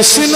Krishna